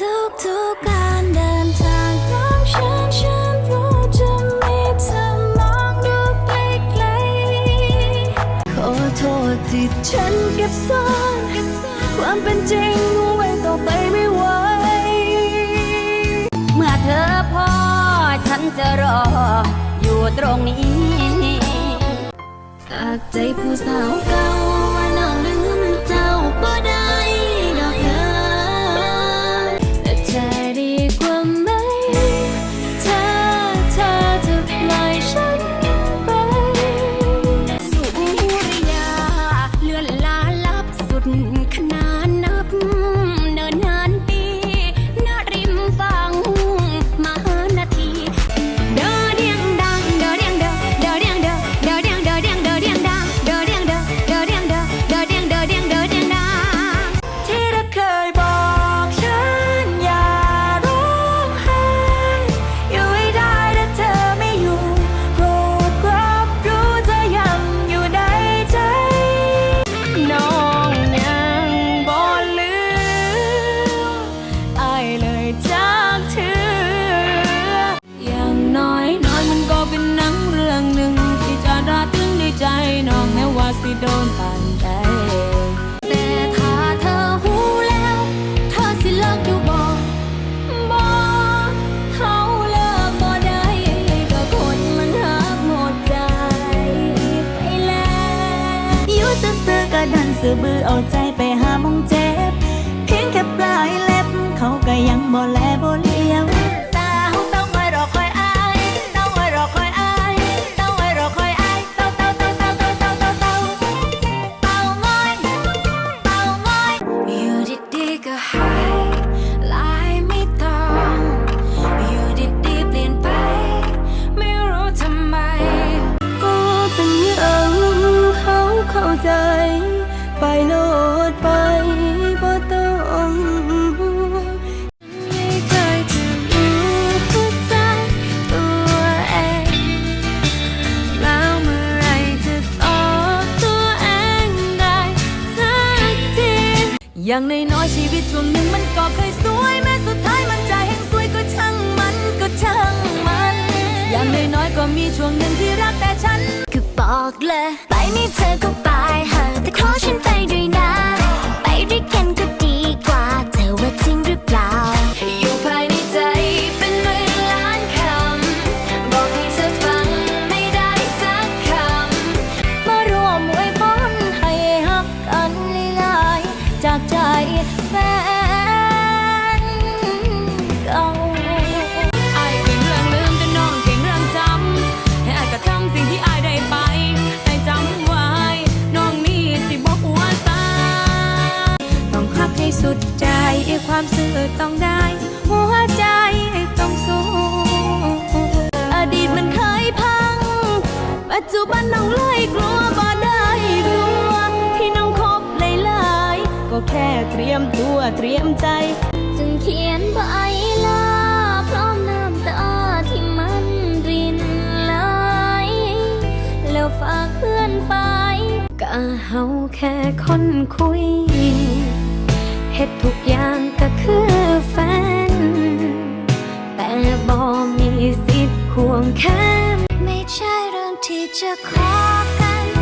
ทุกทุกๆการเดินทางของฉันฉันรู้จะมีเธอมองดูไกลๆขอโทษที่ฉันเก็บซ่อนความเป็นจริงไว้ต่อไปไม่ไหวเมื่อเธอพอฉันจะรออยู่ตรงนี้ จากใจผู้สาวเก่า จากเธอ อย่างน้อยน้อยมันก็เป็นหนังเรื่องหนึ่งที่จะราตรึงในใจน้องแม้ว่าสิโดนปานใดแต่ถ้าเธอหูแล้ว เธอสิเลิกอยู่บ่บ่เขาเลิกบ่ได้ก็คนมันหักหมดใจไปแล้วอยู่ซื่อๆก็ดันซื่อบือเอาใจไปหามองเจ ก็ยังบ่แลบ่เลี้ยวสาวต้องคอยรอคอยอายต้องคอยรอคอยอายต้องคอยรอคอยอายเต้าเต้าเต้าเต้าเต้าเต้าเต้าเต้าเต้างอยเต้างอยอยู่ดีๆก็หายลายไม่ต้อง อยู่ดีๆเปลี่ยนไป ไม่รู้ทำไม ก็เป็นอย่างเขาเข้าใจ ไปโลด อย่างน้อยๆชีวิตช่วงหนึ่งมันก็เคยสวยแม้สุดท้ายมันจะแห่งสวยก็ช่างมันก็ช่างมัน อย่างน้อยก็มีช่วงหนึ่งที่รักแต่ฉันก็บอกเลย ไปนี่เธอก็ไป แฟนเก่าอายเก่งเรื่องลืมแต่น้องเก่งเรื่องจำให้อายก็ทำสิ่งที่ไอายได้ไปให้จำไว้น้องนี่สิบอกหัวตาต้องฮักให้สุดใจความซื่อต้องได้ หัวใจต้องสู้อดีตมันเคยพัง ปัจจุบันน้องเลย แค่เตรียมตัวเตรียมใจ จึงเขียนใบลาพร้อมน้ำตาที่มันรินไหลแล้วฝากเพื่อนไปก็เฮาแค่คนคุยเฮ็ดทุกอย่างก็คือแฟน แต่บ่มีสิทธิ์ควงแขนไม่ใช่เรื่องที่จะขอกันฉัน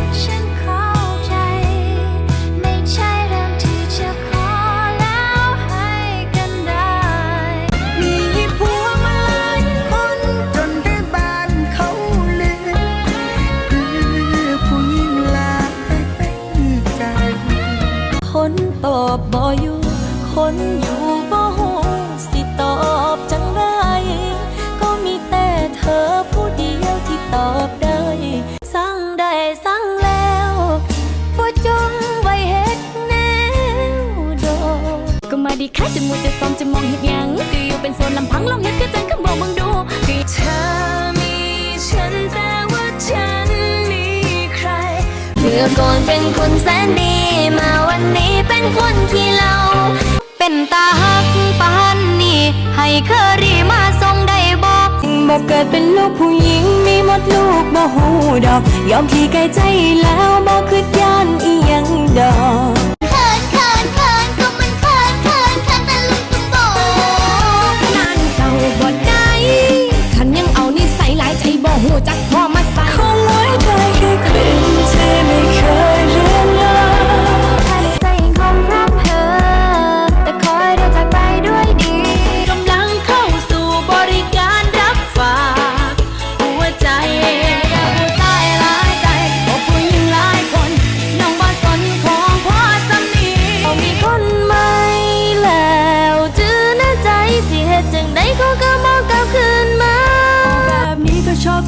คนอยู่บ่ฮู้สิตอบจังไรก็มีแต่เธอผู้เดียวที่ตอบได้ สั่งได้สั่งแล้วบ่จงไว้เฮ็ดแนวโดนก็มาดีค่ะจะมัวจะซ้อมจะมองเห็ดยังก็อยู่เป็นโซนลำพังลองเห็ดก็จังคำบอกมึงดูก็เธอมีฉันแต่ว่าฉันมีใครเมื่อก่อนเป็นคนแสนดีมาวันนี้เป็นคนขี้เหล่า เป็นตาหักปานนี่ ให้เคอรี่มาทรงได้บอกบ่เกิดเป็นลูกผู้หญิง มีหมดลูกบ่หูดอก ยอมขี้ไกลใจแล้วบ่คืดย่านอีหยังดอก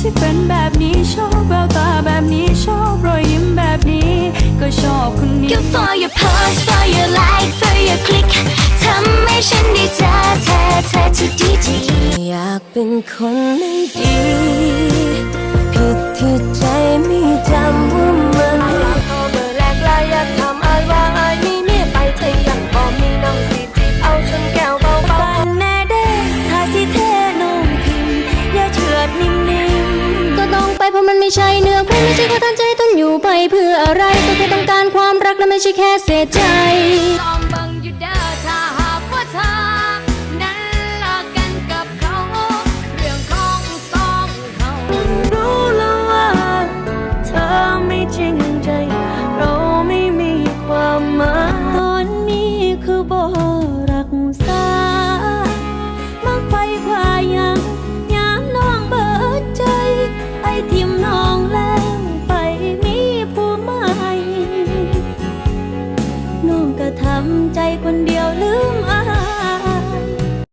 ที่เป็นแบบนี้ชอบแววตาแบบนี้ชอบรอยยิ้มแบบนี้ ก็ชอบคนนี้ You for your post for your like for your click ทำให้ฉันได้เจอเธอเธอที่ดีที่อยากเป็นคนไม่ดีผิด เพื่ออะไรก็แค่ต้องการความรักและไม่ใช่แค่เสียใจ